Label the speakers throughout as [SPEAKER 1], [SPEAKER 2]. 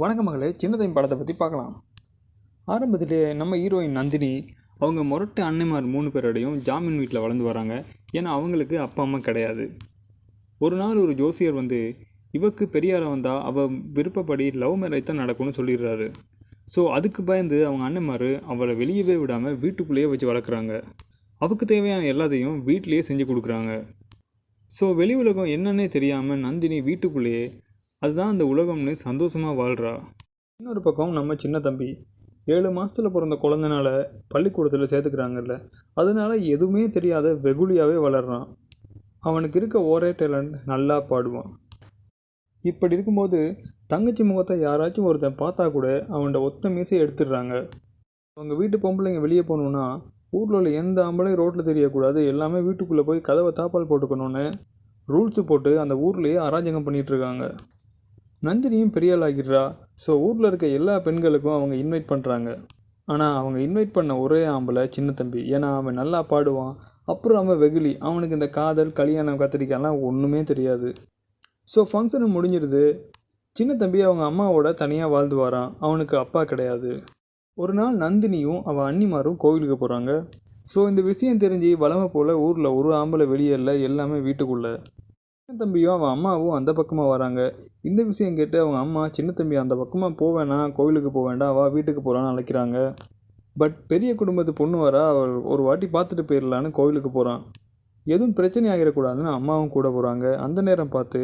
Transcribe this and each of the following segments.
[SPEAKER 1] வணக்க மகளே சின்னதையும் படத்தை பற்றி பார்க்கலாம். ஆரம்பத்திலே நம்ம ஹீரோயின் நந்தினி அவங்க முரட்டு அன்னைமார் மூணு பேரோடையும் ஜாமீன் வீட்டில் வளர்ந்து வராங்க. ஏன்னா அவங்களுக்கு அப்பா அம்மா கிடையாது. ஒரு நாள் ஒரு ஜோசியர் வந்து இவக்கு பெரியாரை வந்தால் அவள் விருப்பப்படி லவ் மேரேஜ் தான் நடக்கும்னு சொல்லிடுறாரு. ஸோ அதுக்கு பயந்து அவங்க அண்ணன்மார் அவளை வெளியவே விடாமல் வீட்டுக்குள்ளேயே வச்சு வளர்க்குறாங்க. அவக்கு தேவையான எல்லாத்தையும் வீட்டிலேயே செஞ்சு கொடுக்குறாங்க. ஸோ வெளி உலகம் என்னன்னே தெரியாமல் நந்தினி வீட்டுக்குள்ளேயே அதுதான் அந்த உலகம்னு சந்தோஷமாக வாழ்கிறா இன்னொரு பக்கம் நம்ம சின்ன தம்பி ஏழு மாதத்தில் பிறந்த குழந்தனால பள்ளிக்கூடத்தில் சேர்த்துக்கிறாங்கல்ல அதனால எதுவுமே தெரியாத வெகுளியாகவே வளர்றான். அவனுக்கு இருக்க ஒரே டேலண்ட் நல்லா பாடுவான். இப்படி இருக்கும்போது தங்கச்சி முகத்தை யாராச்சும் ஒருத்தன் பார்த்தா கூட அவன்கிட்ட ஒத்த மீசை எடுத்துடுறாங்க. அவங்க வீட்டு பொம்பளைங்க வெளியே போகணுன்னா ஊரில் உள்ள எந்த ஆம்பளையும் ரோட்டில் தெரியக்கூடாது எல்லாமே வீட்டுக்குள்ளே போய் கதவை தாப்பால் போட்டுக்கணும்னு ரூல்ஸு போட்டு அந்த ஊர்லேயே அராஜகம் பண்ணிகிட்ருக்காங்க நந்தினியும் பெரியாள் ஆகிடுறா. ஸோ ஊரில் இருக்க எல்லா பெண்களுக்கும் அவங்க இன்வைட் பண்ணுறாங்க ஆனால் அவங்க இன்வைட் பண்ண ஒரே ஆம்பளை சின்ன தம்பி. ஏன்னா அவன் நல்லா பாடுவான். அப்புறம் அவன் வெகுளி. அவனுக்கு இந்த காதல் கல்யாணம் கத்திரிக்காய்லாம் ஒன்றுமே தெரியாது. ஸோ ஃபங்க்ஷனு முடிஞ்சிருது. சின்ன தம்பி அவங்க அம்மாவோட தனியாக வாழ்ந்து வரான் அவனுக்கு அப்பா கிடையாது. ஒரு நாள் நந்தினியும் அவள் அன்னிமாரும் கோவிலுக்கு போகிறாங்க ஸோ இந்த விஷயம் தெரிஞ்சு வளமை போல் ஊரில் ஒரு ஆம்பளை வெளியே இல்லை. எல்லாமே வீட்டுக்குள்ளே. சின்ன தம்பியும் அவன் அம்மாவும் அந்த பக்கமாக வராங்க. இந்த விஷயம் கேட்டு அவங்க அம்மா சின்ன தம்பி அந்த பக்கமாக போவேணா கோவிலுக்கு போக வேண்டாம். அவள் வீட்டுக்கு போகலான்னு அழைக்கிறாங்க. பட் பெரிய குடும்பத்து பொண்ணு வர அவர் ஒரு வாட்டி பார்த்துட்டு போயிடலான்னு கோவிலுக்கு போகிறான் எதுவும் பிரச்சனை ஆகிடக்கூடாதுன்னு அம்மாவும் கூட போகிறாங்க அந்த நேரம் பார்த்து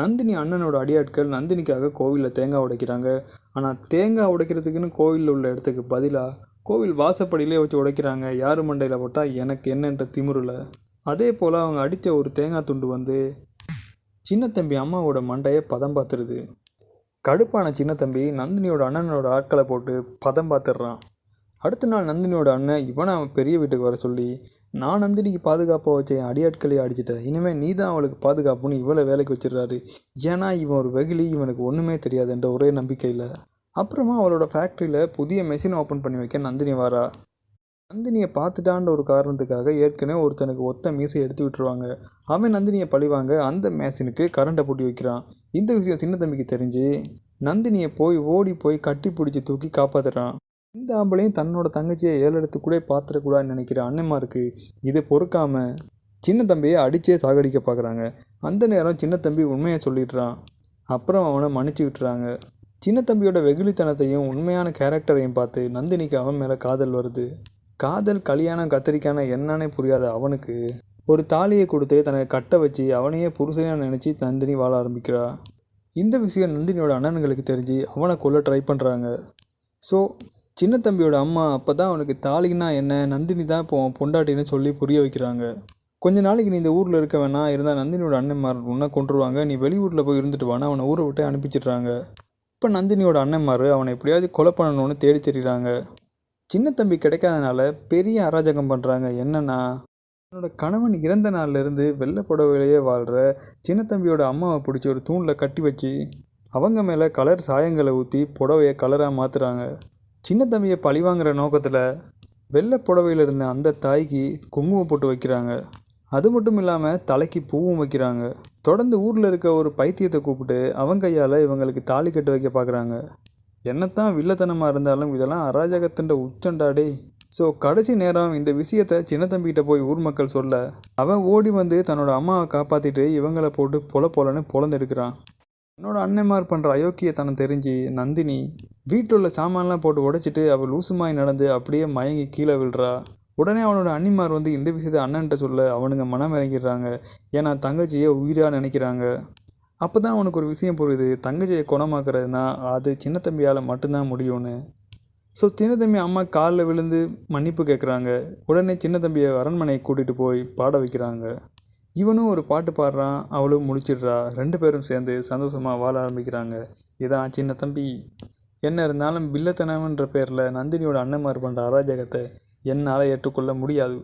[SPEAKER 1] நந்தினி அண்ணனோட அடியாட்கள் நந்தினிக்காக கோவிலில் தேங்காய் உடைக்கிறாங்க. ஆனால் தேங்காய் உடைக்கிறதுக்குன்னு கோவிலில் உள்ள இடத்துக்கு பதிலாக கோவில் வாசப்படியிலே வச்சு உடைக்கிறாங்க. யார் மண்டையில் போட்டால் எனக்கு என்னன்ற திமிரில். அதே போல் அவங்க அடித்த ஒரு தேங்காய் துண்டு வந்து சின்ன தம்பி அம்மாவோட மண்டையை பதம் பார்த்துருது கடுப்பான சின்ன தம்பி நந்தினியோட அண்ணனோட ஆட்களை போட்டு பதம் பார்த்துடுறான் அடுத்த நாள் நந்தினியோட அண்ணன் இவனை அவன் பெரிய வீட்டுக்கு வர சொல்லி நான் நந்தினிக்கு பாதுகாப்பாக வச்ச என் அடியாட்களை அடிச்சிட்டேன். இனிமேல் நீ தான் அவளுக்கு பாதுகாப்புன்னு இவளை வேலைக்கு வச்சிடுறாரு. ஏன்னா இவன் ஒரு வெகுளி இவனுக்கு ஒன்றுமே தெரியாதுன்ற ஒரே நம்பிக்கையில். அப்புறமா அவளோட ஃபேக்ட்ரியில் புதிய மெஷின் ஓப்பன் பண்ணி வைக்க நந்தினி வாரா. நந்தினியை பார்த்துட்டான்ற ஒரு காரணத்துக்காக ஏற்கனவே ஒருத்தனுக்கு ஒத்த மீசை எடுத்து விட்டுருவாங்க. அவன் நந்தினியை பழிவாங்க அந்த மேசினுக்கு கரண்டை பூட்டி வைக்கிறான். இந்த விஷயம் சின்ன தம்பிக்கு தெரிஞ்சு நந்தினியை போய் ஓடி போய் கட்டி பிடிச்சி தூக்கி காப்பாற்றுறான் இந்த ஆம்பளையும் தன்னோட தங்கச்சியை ஏழெடுத்து கூட பார்த்துடக்கூடாதுன்னு நினைக்கிற அண்ணன்மாருக்கு இதை பொறுக்காம சின்ன தம்பியை அடித்தே சாகடிக்க பார்க்குறாங்க. அந்த நேரம் சின்ன தம்பி உண்மையை சொல்லிடுறான். அப்புறம் அவனை மன்னிச்சு விட்டுறாங்க. சின்ன தம்பியோட வெகுளித்தனத்தையும் உண்மையான கேரக்டரையும் பார்த்து நந்தினிக்கு அவன் மேலே காதல் வருது. காதல் கல்யாணம் கத்திரிக்கான என்னன்னே புரியாத அவனுக்கு ஒரு தாலியை கொடுத்து தனக்கு கட்ட வச்சு அவனையே புருஷனாக நினச்சி நந்தினி வாழ ஆரம்பிக்கிறா. இந்த விஷயம் நந்தினியோட அண்ணனுங்களுக்கு தெரிஞ்சு அவனை கொல்ல ட்ரை பண்ணுறாங்க ஸோ சின்ன தம்பியோட அம்மா அப்போ தான் அவனுக்கு தாலின்னா என்ன நந்தினி தான் இப்போ பொண்டாட்டின்னு சொல்லி புரிய வைக்கிறாங்க. கொஞ்ச நாளைக்கு நீ இந்த ஊரில் இருக்க வேணாம் இருந்தால் நந்தினியோட அண்ணன்மார் உன்னை கொண்டுருவாங்க நீ வெளியூரில் போய் இருந்துட்டு வானா அவனை ஊரை விட்டு அனுப்பிச்சிடுறாங்க. இப்போ நந்தினியோட அண்ணன்மார் அவனை எப்படியாவது கொலை பண்ணணும்னு தேடி தெரியுறாங்க. சின்ன தம்பி கிடைக்காதனால பெரிய அராஜகம் பண்ணுறாங்க என்னன்னா என்னோட கணவன் இறந்த நாள்லேருந்து வெள்ளை புடவையிலேயே வாழ்கிற சின்ன தம்பியோட அம்மாவை பிடிச்சி ஒரு தூணில் கட்டி வச்சு அவங்க மேலே கலர் சாயங்களை ஊற்றி புடவையை கலராக மாற்றுறாங்க சின்ன தம்பியை பழிவாங்கிற நோக்கத்தில் வெள்ளை புடவையில் இருந்த அந்த தாய்க்கு குங்குமம் போட்டு வைக்கிறாங்க. அது மட்டும் இல்லாமல் தலைக்கு பூவும் வைக்கிறாங்க. தொடர்ந்து ஊரில் இருக்க ஒரு பைத்தியத்தை கூப்பிட்டு அவங்க கையால் இவங்களுக்கு தாலி கட்டு வைக்க பார்க்குறாங்க என்னத்தான் வில்லத்தனமாக இருந்தாலும் இதெல்லாம் அராஜகத்தின் உச்சண்டாடே. ஸோ கடைசி நேரம் இந்த விஷயத்த சின்ன தம்பிகிட்ட போய் ஊர் மக்கள் சொல்ல அவன் ஓடி வந்து தன்னோட அம்மாவை காப்பாற்றிட்டு இவங்களை போட்டு பொல பொலன்னு பொழந்தெடுக்கிறான் என்னோட அண்ணன்மார் பண்ணுற அயோக்கியத்தனம் தெரிஞ்சு நந்தினி வீட்டில் உள்ள சாமான்லாம் போட்டு உடைச்சிட்டு அவள் லூசுமாய் நடந்து அப்படியே மயங்கி கீழே விழுறா. உடனே அவனோட அண்ணிமார் வந்து இந்த விஷயத்தை அண்ணன்ட்ட சொல்ல அவனுங்க மனம் இறங்கிடுறாங்க. ஏன்னா தங்கச்சியை உயிராக நினைக்கிறாங்க. அப்போ தான் அவனுக்கு ஒரு விஷயம் புரியுது. தங்கச்சியை குணமாக்குறதுனா அது சின்ன தம்பியால் மட்டும்தான் முடியும்னு. ஸோ சின்ன தம்பி அம்மா காலில் விழுந்து மன்னிப்பு கேட்குறாங்க உடனே சின்ன தம்பியை அரண்மனையை கூட்டிகிட்டு போய் பாட வைக்கிறாங்க. இவனும் ஒரு பாட்டு பாடுறான் அவளும் முடிச்சிடுறா. ரெண்டு பேரும் சேர்ந்து சந்தோஷமாக வாழ ஆரம்பிக்கிறாங்க. இதான் சின்ன தம்பி. என்ன இருந்தாலும் வில்லத்தனம்ன்ற பேரில் நந்தினியோட அண்ணன்மார் பண்ணுற அராஜகத்தை என்னால் ஏற்றுக்கொள்ள முடியாது.